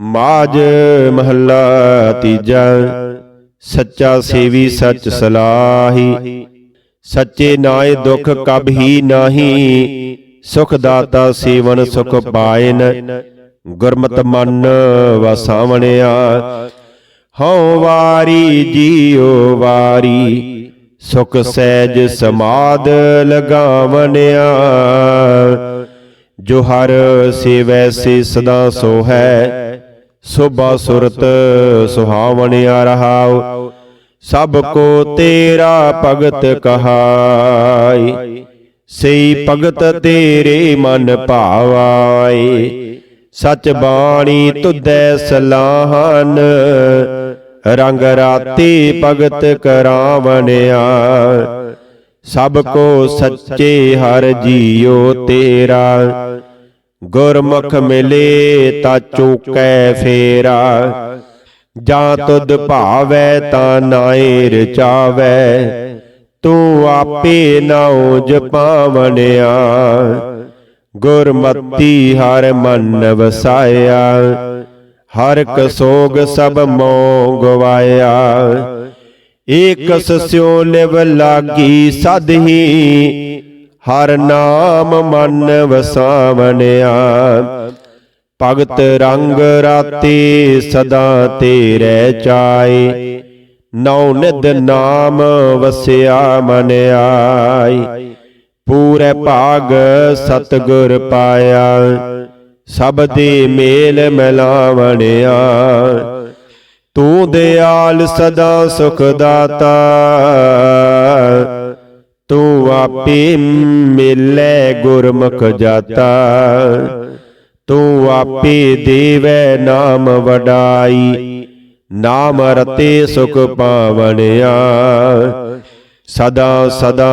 ਮਾਜ ਮਹੱਲਾ ਤੀਜਾ, ਸੱਚਾ ਸੇਵੀ ਸੱਚ ਸਲਾਹੀ। ਸੱਚੇ ਨਾਏ ਦੁਖ ਕਬ ਹੀ ਨਾਹੀ, ਸੁਖ ਦਾਤਾ ਸੇਵਨ ਸੁਖ ਪਾਇਨ। ਗੁਰਮਤਿ ਮਨ ਵਸਾਵਣਿਆ ਹਉ ਵਾਰੀ ਜੀਉ ਵਾਰੀ। ਸੁਖ ਸਹਿਜ ਸਮਾਦ ਲਗਾਵਣਿਆ, ਜੋ ਹਰ ਸੇਵੈ ਸੇ ਸਦਾ ਸੋ ਹੈ ਸੋਭਾ ਸੁਰਤ ਸੁਹਾਵਣਿਆ ਰਹਾਉ, ਸਭ ਕੋ ਤੇਰਾ ਭਗਤ ਕਹਾਈ। ਸਈ ਭਗਤ ਤੇਰੇ ਮਨ ਭਾਵਾਏ ਸਚ ਬਾਣੀ ਤੁਧੈ ਸਲਾਹਨ। ਰੰਗ ਰਾਤੀ ਭਗਤ ਕਰਾਵਣਿਆ, ਸਭ ਕੋ ਸੱਚੇ ਹਰ ਜੀਓ ਤੇਰਾ। ਗੁਰਮੁਖ ਮਿਲੇ ਤਾ ਚੂਕੈ ਫੇਰਾ। ਜਾਂ ਤੁਧ ਭਾਵੈ ਤਾਂ ਨਾਏ ਰਚਾਵੈ। ਤੂੰ ਆਪੇ ਨਾਉ ਜਪਾਵਣਿਆ ਗੁਰਮਤੀ ਹਰ ਮਨ ਵਸਾਇਆ। ਹਰ ਕਸੋਗ ਸਭ ਮੋਹ ਗਵਾਇਆ ਏਕਸ ਸਿਉ ਲਿਵ ਲਾਗੀ ਸਦਹੀ ਹਰ ਨਾਮ ਮਨ ਵਸਾਵਣਿਆ ਭਗਤ ਰੰਗ ਰਾਤੀ ਸਦਾ ਤੇਰੇ ਚਾਏ। ਨੌ ਨਿਦ ਨਾਮ ਵਸਿਆ ਮਨ ਆਈ ਪੂਰੇ ਭਾਗ ਸਤਗੁਰ ਪਾਇਆ। ਸਭ ਦੇ ਮੇਲ ਮਿਲਾਵਣਿਆ। ਤੂੰ ਦਿਆਲ ਸਦਾ ਸੁਖ ਦਾਤਾ। ਤੂੰ ਆਪੇ ਮਿਲੇ ਗੁਰਮੁਖ ਜਾਤਾ। ਤੂੰ ਆਪੇ ਦੇਵੈ ਨਾਮ ਵਡਾਈ। ਨਾਮ ਰਤੇ ਸੁਖ ਪਾਵਣਿਆ। ਸਦਾ ਸਦਾ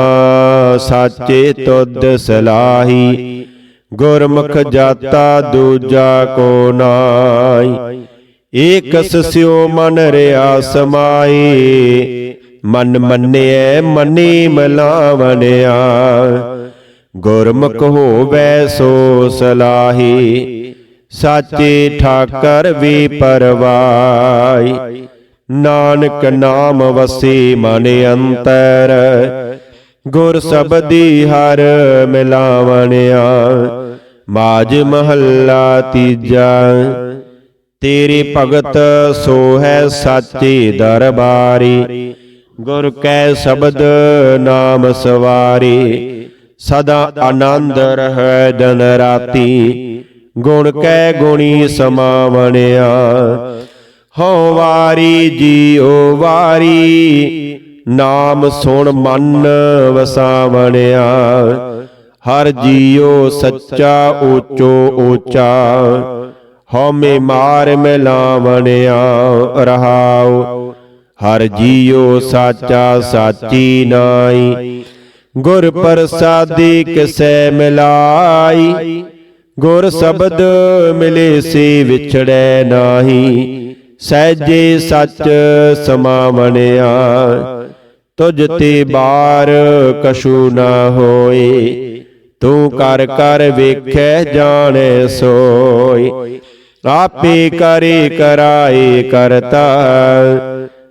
ਸਾਚੇ ਤੁਧ ਸਲਾਹੀ। ਗੁਰਮੁਖ ਜਾਤਾ ਦੂਜਾ ਕੋ ਨਾਈ ਏਕਸ ਸਿਓ ਮਨ ਰਿਆ ਸਮਾਈ ਮਨ ਮੰਨਿਐ, ਮਨੀ ਮਲਾਵਣਿਆ। ਗੁਰਮੁਖ ਹੋਵੈ ਸੋ ਸਲਾਹੀ, ਸਾਚੇ ਠਾਕਰ ਵੀ ਪਰਵਾਈ ਨਾਨਕ ਨਾਮ ਵਸੀ ਮਨ ਅੰਤਰ, ਗੁਰ ਸਬਦੀ ਹਰ ਮਿਲਾਵਣਿਆ। ਮਾਜ ਮਹੱਲਾ ਤੀਜਾ, ਤੇਰੇ ਭਗਤ ਸੋ ਹੈ ਸਾਚੇ ਦਰਬਾਰੀ। ਗੁਰ ਕੈ ਸ਼ਬਦ ਨਾਮ ਸਵਾਰੀ, ਸਦਾ ਆਨੰਦ ਰਹਿ ਦਿਨ ਰਾਤੀ। ਗੁਣ ਕੈ ਗੁਣੀ ਸਮਾਵਣਿਆ, ਹਉ ਵਾਰੀ ਜੀਉ ਵਾਰੀ, ਨਾਮ ਸੁਣ ਮਨ ਵਸਾਵਣਿਆ। ਹਰ ਜੀਉ ਸੱਚਾ ਊਚੋ ਊਚਾ ਹਉਮੈ ਮਾਰ ਮਿਲਾਵਣਿਆ, ਰਹਾਉ ਹਰ ਜੀਓ ਸਾਚਾ ਸਾਚੀ ਨਾਈ ਗੁਰ ਪ੍ਰਸਾਦੀ ਕਿਸੈ ਮਿਲਾਈ। ਗੁਰ ਸ਼ਬਦ ਮਿਲੇ ਸੀ ਵਿਛੜੈ ਨਾਹੀ। ਸਹਿਜੇ ਸੱਚ ਸਮਾਵਣਿਆ। ਤੁਝ ਤੇ ਬਾਰ ਕਛੂ ਨਾ ਹੋਏ। ਤੂੰ ਕਰ ਕਰ ਵੇਖੈ ਜਾਣੈ ਸੋਈ ਆਪੇ ਕਰੇ ਕਰਾਏ ਕਰਤਾ।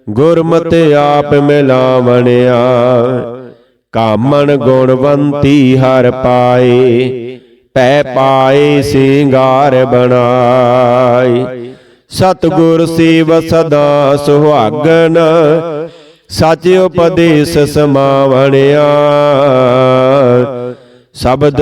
ਗੁਰਮਤਿ ਆਪ ਮਿਲਾਵਣਿਆ ਕਾਮਣ ਗੁਣਵੰਤੀ ਹਰ ਪਾਏ, ਪੈ ਪਾਏ ਸਿੰਗਾਰ ਬਣਾਈ ਸਤਗੁਰ ਸੇਵ ਸਦਾ ਸੁਹਾਗਨ, ਸੱਚ ਉਪਦੇਸ਼ ਸਮਾਵਣਿਆ। ਸ਼ਬਦ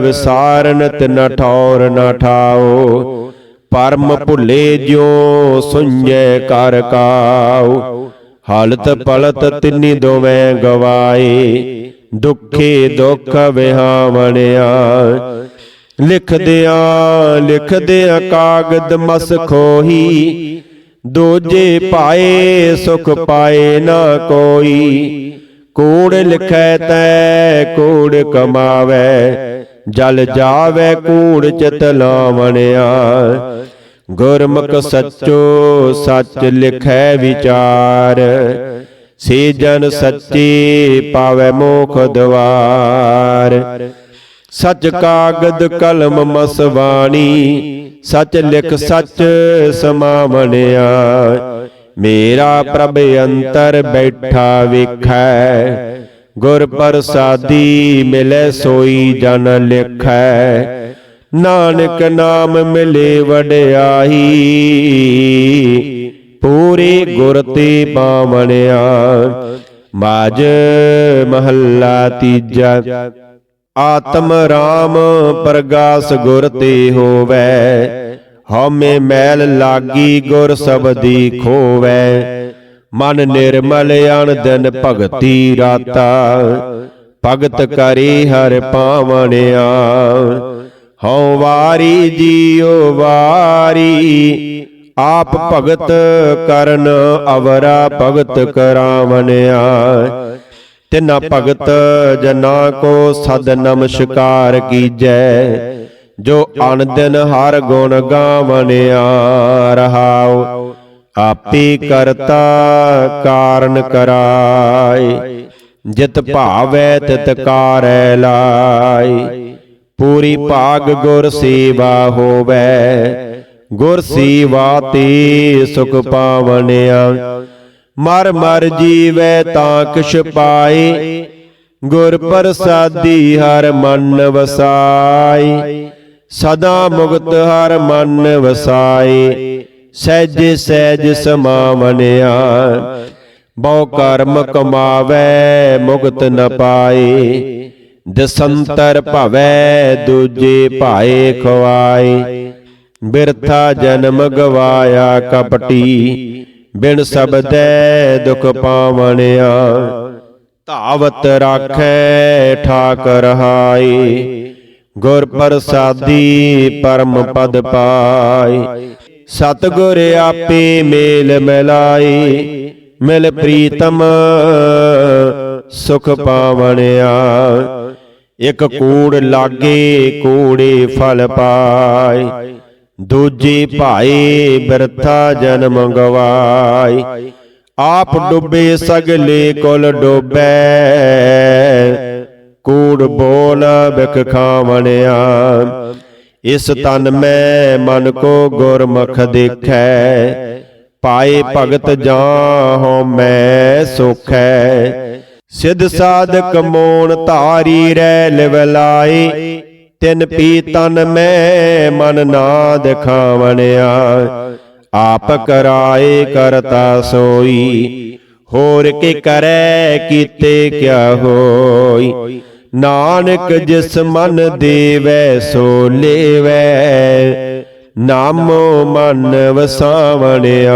ਵਿਸਾਰਨ ਤਿਨ ਠੌਰ ਨ ਠਾਓ ਪਰਮ ਭੁੱਲੇ ਜਿਉ ਸੁඤ්ਜੈ ਕਰ ਕਾਉ। ਹਾਲਤ ਪਲਤ ਤਿੰਨੀ ਦੋਵੇਂ ਗਵਾਏ, ਦੁਖੇ ਦੁਖ ਵਿਹਾਵਣਿਆ। ਲਿਖਦਿਆਂ ਲਿਖਦਿਆਂ ਕਾਗਦ ਮਸ ਖੋਹੀ, ਦੋਜੇ ਪਾਏ ਸੁਖ ਪਾਏ ਨਾ ਕੋਈ। ਕੂੜ ਲਿਖੈ ਤੈ, ਕੂੜ ਕਮਾਵੇ ਜਲ ਜਾਵੇ ਕੂੜ ਚਿਤ ਲਾਵਣਿਆ। ਗੁਰਮੁਖ ਸੱਚੋ ਸੱਚ ਲਿਖੈ ਵਿਚਾਰ। ਸੇ ਜਨ ਸੱਚੇ ਪਾਵੇ ਮੋਖ ਦਵਾਰ। ਸਚ ਕਾਗਦ ਕਲਮ ਮਸਵਾਣੀ। ਸਚ ਲਿਖ ਸਚ ਸਮਾਵਣਿਆ। ਮੇਰਾ ਪ੍ਰਭ ਅੰਤਰ ਬੈਠਾ ਵੇਖੈ। ਗੁਰ ਪ੍ਰਸਾਦੀ ਮਿਲੇ ਸੋਈ ਜਨ ਲਿਖੈ। ਨਾਨਕ ਨਾਮ ਮਿਲੇ ਵਡਿਆਈ ਪੂਰੇ ਗੁਰ ਤੇ ਪਾਵਣਿਆ ਮਾਜ ਮਹੱਲਾ ਤੀਜਾ। ਆਤਮ ਰਾਮ ਪ੍ਰਗਾਸ ਗੁਰ ਤੇ ਹੋਵੈ। ਹਉਮੈ ਮੈਲ ਲਾਗੀ ਗੁਰ ਸਬਦੀ ਖੋਵੈ। ਮਨ ਨਿਰਮਲ ਅਨ ਦਿਨ ਭਗਤੀ ਰਾਤਾ। ਭਗਤ ਕਰੀ ਹਰ ਪਾਵਣਿਆ। ਹਉ ਵਾਰੀ ਜੀਉ ਵਾਰੀ। ਆਪ ਭਗਤ ਕਰਨ ਅਵਰਾ ਭਗਤ ਕਰਾਵਣਿਆ। ਤਿਨਾ ਭਗਤ ਜਨਾ ਕੋ ਸਦ ਨਮਸਕਾਰ ਕੀਜੈ। ਜੋ ਅਨ ਦਿਨ ਹਰ ਗੁਣ ਗਾਵਣਿਆ। ਰਹਾਉ ਆਪੇ ਕਰਤਾ ਕਾਰਨ ਕਰਾਏ। ਜਿਤ ਭਾਵੈ ਤਿਤ ਕਾਰੈ ਲਾਈ ਪੂਰੀ ਭਾਗ ਗੁਰ ਸੇਵਾ ਹੋਵੈ। ਗੁਰ ਸੇਵਾ ਤੇ ਸੁਖ ਪਾਵਣਿਆ। ਮਰ ਮਰ ਜੀਵੈ ਤਾਂ ਕਿਛ ਪਾਏ। ਗੁਰ ਪ੍ਰਸਾਦੀ ਹਰ ਮਨ ਵਸਾਈ ਸਦਾ ਮੁਕਤ ਹਰ ਮਨ ਵਸਾਈ ਸਹਿਜ ਸਹਿਜ ਸਮਾਵਣਿਆ ਬਹੁ ਕਰਮ ਕਮਾਵੈ, ਮੁਕਤ ਨ ਪਾਏ। ਦਸੰਤਰ ਭਵੈ, ਦੂਜੇ ਭਾਏ ਖਵਾਏ। ਬਿਰਥਾ ਜਨਮ ਗਵਾਇਆ ਕਪਟੀ। ਬਿਨ ਸਬਦੈ ਦੁਖ ਪਾਵਣਿਆ ਧਾਵਤ ਰਾਖੈ ਠਾਕ ਰਹਾਈ ਗੁਰ ਪ੍ਰਸਾਦੀ ਪਰਮ ਪਦ ਪਾਈ ਸਤਿਗੁਰ ਆਪੇ ਮੇਲ ਮਿਲਾਈ ਮਿਲ ਪ੍ਰੀਤਮ ਸੁਖ ਪਾਵਣਿਆ ਇਕ ਕੂੜ ਲਾਗੇ, ਕੂੜੇ ਫਲ ਪਾਏ। ਦੂਜੇ ਭਾਈ ਬਿਰਥਾ ਜਨਮ ਗਵਾਈ ਆਪ ਡੁੱਬੇ ਸਗਲੇ ਕੁਲ ਡੋਬੈ। ਕੂੜ ਬੋਲ ਬਿਖ ਖਾਵਣਿਆ। ਇਸ ਤਨ ਮੈਂ ਮਨ ਕੋ ਗੁਰਮੁਖ ਦੇਖੈ, ਪਾਏ ਭਗਤ ਜਾਹੋ ਮੈਂ ਸੁਖੈ। ਸਿਧ ਸਾਧਕ ਮੋਣ ਧਾਰੀ ਰਹਿ ਲਿਵ ਤਿਨ ਪੀ ਤਨ ਮੈਂ ਮਨ ਨਾ ਦਿਖਾਵਣਿਆ। ਆਪ ਕਰਾਏ ਕਰਤਾ ਸੋਈ, ਹੋਰ ਕੇ ਕਰੈ ਕੀਤੇ ਕਿਆ ਹੋਈ। ਨਾਨਕ ਜਿਸ ਮਨ ਦੇਵੈ ਸੋ ਲੇਵੈ। ਨਾਮੋ ਮਨ ਵਸਾਵਣਿਆ।